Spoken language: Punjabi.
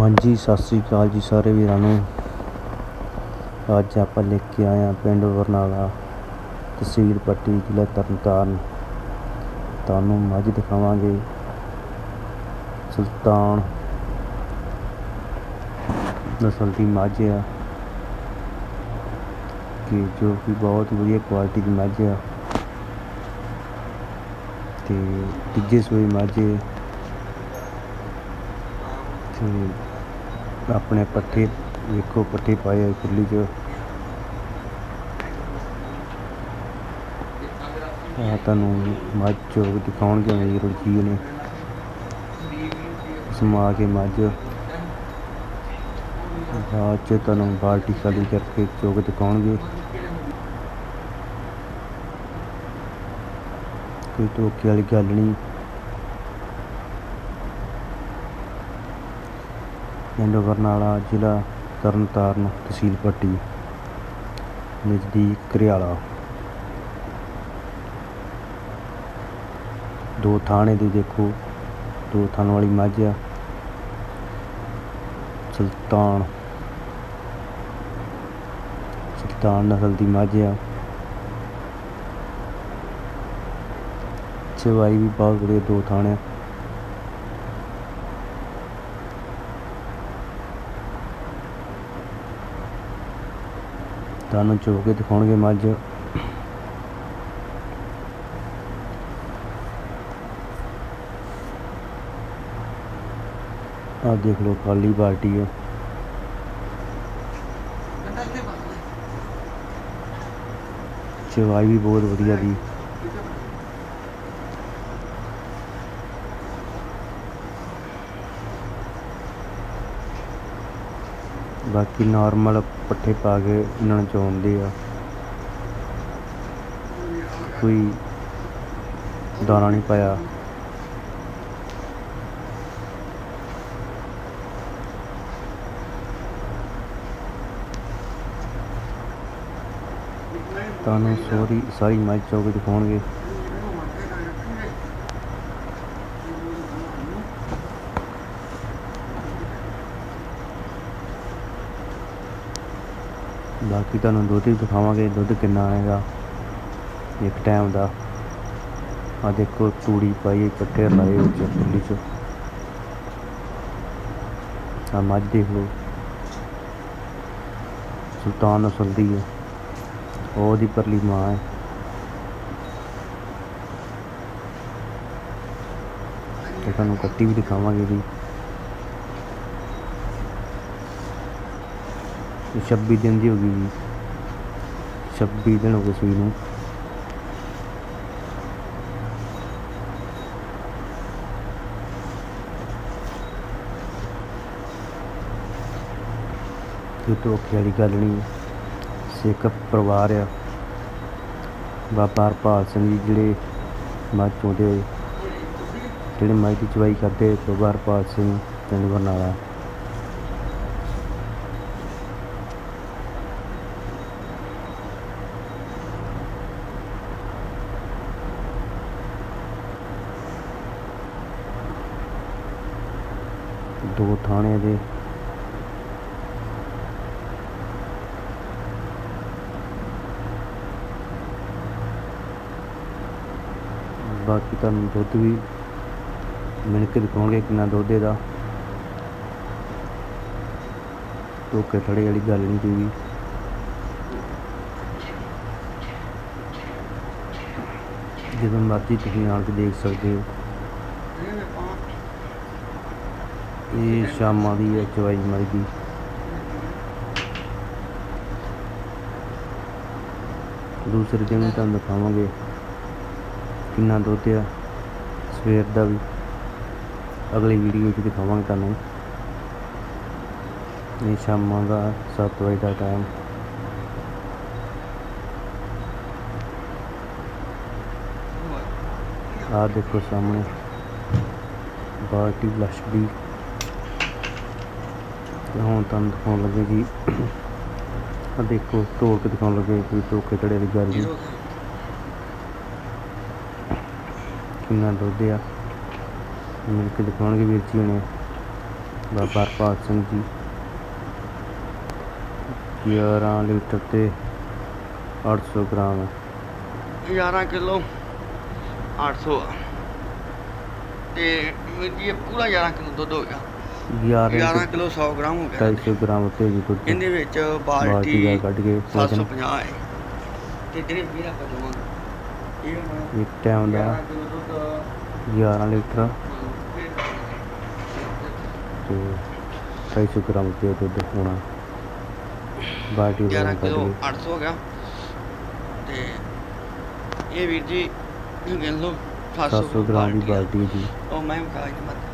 ਹਾਂਜੀ, ਸਤਿ ਸ੍ਰੀ ਅਕਾਲ ਜੀ ਸਾਰੇ ਵੀਰਾਂ ਨੂੰ। ਅੱਜ ਆਪਾਂ ਲੈ ਕੇ ਆਏ ਹਾਂ ਪਿੰਡ ਬਰਨਾਲਾ, ਤਹਿਸੀਲ ਪੱਟੀ, ਜ਼ਿਲ੍ਹਾ ਤਰਨਤਾਰਨ। ਤੁਹਾਨੂੰ ਮੱਝ ਦਿਖਾਵਾਂਗੇ। ਸੁਲਤਾਨ ਨਸਲ ਦੀ ਮੱਝ ਆ, ਕਿ ਜੋ ਕਿ ਬਹੁਤ ਵਧੀਆ ਕੁਆਲਿਟੀ ਦੀ ਮੱਝ ਆ। ਤੇ ਤੀਜੇ ਸੂਏ ਮੱਝ ਤੇ ਆਪਣੇ ਪੱਠੇ ਵੇਖੋ ਪੱਠੇ ਪਾਏ ਆ ਖੁੱਲੀ ਚ। ਆ ਤੁਹਾਨੂੰ ਮੱਝ ਚੋਗ ਦਿਖਾਉਣਗੇ ਅਮੀਰ ਜੀ ਨੇ ਸਮਾ ਕੇ ਮੱਝ। ਬਾਅਦ ਚ ਤੁਹਾਨੂੰ ਬਾਲਟੀ ਖਾਲੀ ਕਰਕੇ ਚੋਗ ਦਿਖਾਉਣਗੇ। ਕੋਈ ਧੋਖੇ ਵਾਲੀ ਗੱਲ ਨਹੀਂ। ਪਿੰਡ ਬਰਨਾਲਾ ਜ਼ਿਲ੍ਹਾ ਤਰਨਤਾਰਨ, ਤਹਿਸੀਲ ਪੱਟੀ, ਨਜ਼ਦੀਕ ਕਰਿਆਲਾ। ਦੋ ਥਾਣੇ ਦੀ ਦੇਖੋ, ਦੋ ਥਾਣ ਵਾਲੀ ਮੱਝ ਆ, ਸੁਲਤਾਨ। ਸੁਲਤਾਨ ਨਸਲ ਦੀ ਮੱਝ ਆ। ਚਵਾਈ ਵੀ ਬਹੁਤ ਵਧੀਆ ਦੋ ਥਾਣੇ ਤੁਹਾਨੂੰ ਚੋ ਕੇ ਦਿਖਾਉਣਗੇ ਮੱਝ। ਆਹ ਦੇਖ ਲਓ ਖਾਲੀ ਬਾਲਟੀ ਹੈ ਚਵਾਈ ਵੀ ਬਹੁਤ ਵਧੀਆ ਦੀ। ਬਾਕੀ ਨਾਰਮਲ ਪੱਠੇ ਪਾ ਕੇ ਇਹਨਾਂ ਨੂੰ ਚੋਂਦੇ ਆ। ਕੋਈ ਦਾਣਾ ਨਹੀਂ ਪਾਇਆ। ਤੁਹਾਨੂੰ ਸੋਰੀ ਸਾਰੀ ਮੱਝ ਚੋਕ ਦਿਖਾਉਣਗੇ। ਬਾਕੀ ਤੁਹਾਨੂੰ ਦੁੱਧ ਵੀ ਦਿਖਾਵਾਂਗੇ, ਦੁੱਧ ਕਿੰਨਾ ਆਏਗਾ, ਇੱਕ ਟਾਈਮ ਦਾ। ਆ ਦੇਖੋ, ਤੂੜੀ ਪਾਈ ਪੱਠੇ ਲਾਏ ਵਿੱਚ ਖੁੱਲੀ ਚ। ਆ ਮੱਝ ਦੇਖ ਲਓ। ਸੁਲਤਾਨ ਨਸਲ ਦੀ ਹੈ ਉਹਦੀ ਪਰਲੀ ਮਾਂ ਹੈ। ਤੇ ਤੁਹਾਨੂੰ ਕੱਟੀ ਵੀ ਦਿਖਾਵਾਂਗੇ ਜੀ। 26 ਦਿਨ ਦੀ ਹੋ ਗਈ ਜੀ। 26 ਦਿਨ ਹੋ ਗਏ ਸੂਈ ਨੂੰ। ਇਹ ਧੋਖੇ ਵਾਲੀ ਗੱਲ ਨਹੀਂ ਸਿੱਖ ਪਰਿਵਾਰ ਆ। ਬਾਬਾ ਹਰਪਾਲ ਸਿੰਘ ਜੀ ਜਿਹੜੇ ਮੱਝ ਚੋਂਦੇ ਜਿਹੜੇ ਮੱਝ ਦੀ ਚਵਾਈ ਕਰਦੇ ਬਾਬਾ ਹਰਪਾਲ ਸਿੰਘ, ਪਿੰਡ ਬਰਨਾਲਾ। ਦੋ ਥਾਣੇ ਦੇ। ਬਾਕੀ ਤੁਹਾਨੂੰ ਦੁੱਧ ਵੀ ਮਿਣ ਕੇ ਦਿਖਾਉਣਗੇ ਕਿੰਨਾ ਦੁੱਧ ਦਾ। ਧੋਖੇ ਥੜੇ ਵਾਲੀ ਗੱਲ ਨਹੀਂ ਕੋਈ ਜਦੋਂ ਮਰਜ਼ੀ ਤੁਸੀਂ ਆਣ ਕੇ ਦੇਖ ਸਕਦੇ ਹੋ। ਇਹ ਸ਼ਾਮਾਂ ਦੀ ਹੈ ਚਵਾਈ ਮਈ ਦੀ ਦੂਸਰੇ ਦਿਨ ਵੀ ਤੁਹਾਨੂੰ ਦਿਖਾਵਾਂਗੇ ਕਿੰਨਾ ਦੁੱਧ ਆ ਸਵੇਰ ਦਾ ਵੀ ਅਗਲੀ ਵੀਡੀਓ 'ਚ ਦਿਖਾਵਾਂਗੇ ਤੁਹਾਨੂੰ ਇਹ ਸ਼ਾਮਾਂ ਦਾ 7 ਵਜੇ ਦਾ ਟਾਈਮ ਆ ਦੇਖੋ ਸਾਹਮਣੇ ਬਾਲਟੀ ਬਲਸ਼ ਦੀ ਤੇ ਹੁਣ ਤੁਹਾਨੂੰ ਦਿਖਾਉਣ ਲੱਗੇ ਜੀ ਆ ਦੇਖੋ ਤੋੜ ਕੇ ਦਿਖਾਉਣ ਲੱਗੇ ਕੋਈ ਧੋਖੇ ਧੜੇ ਦੀ ਗੱਲ ਨਹੀਂ ਕਿੰਨਾ ਦੁੱਧ ਆ। ਮਿਲ ਕੇ ਦਿਖਾਉਣਗੇ ਵੀਰ ਜੀ ਹੁਣੇ। ਬਾਬਾ ਹਰਪਾਲ ਸਿੰਘ ਜੀ। 11 ਲੀਟਰ ਤੇ 800 ਗ੍ਰਾਮ। 11 ਕਿਲੋ 800 ਆ ਤੇ ਜੀ ਪੂਰਾ 11 ਕਿਲੋ ਦੁੱਧ ਹੋ ਗਿਆ। 11 11 ਕਿਲੋ 100 ਗ੍ਰਾਮ ਹੋ ਗਿਆ। 250 ਗ੍ਰਾਮ ਤੇ ਜੀ ਦੁੱਧ ਇਹਦੇ ਵਿੱਚ ਬਾਲਟੀ ਬਾਲਟੀ ਦਾ ਕੱਢ ਕੇ ਵਜ਼ਨ 750 ਹੈ। ਤੇ ਜਿਹੜੇ ਵੀਰ ਆਪਾਂ ਦਵਾਂਗੇ ਇਹ ਹੁਣ ਇੱਕ ਟਾਈਮ ਦਾ 11 ਕਿਲੋ ਦੁੱਧ 11 ਲੀਟਰ। ਤੇ 250 ਗ੍ਰਾਮ ਤੇ ਦੁੱਧ ਹੋਣਾ। ਬਾਲਟੀ ਦਾ 11 ਕੱਢ ਕਿਲੋ ਕੇ। 800 ਹੋ ਗਿਆ। ਤੇ ਇਹ ਵੀਰ ਜੀ ਇਹ ਗਿਣ ਲਓ 700 700 ਗ੍ਰਾਮ ਦੀ। ਬਾਲਟੀ ਜੀ। ਉਹ ਮੈਂ ਕਾਜ ਮਤ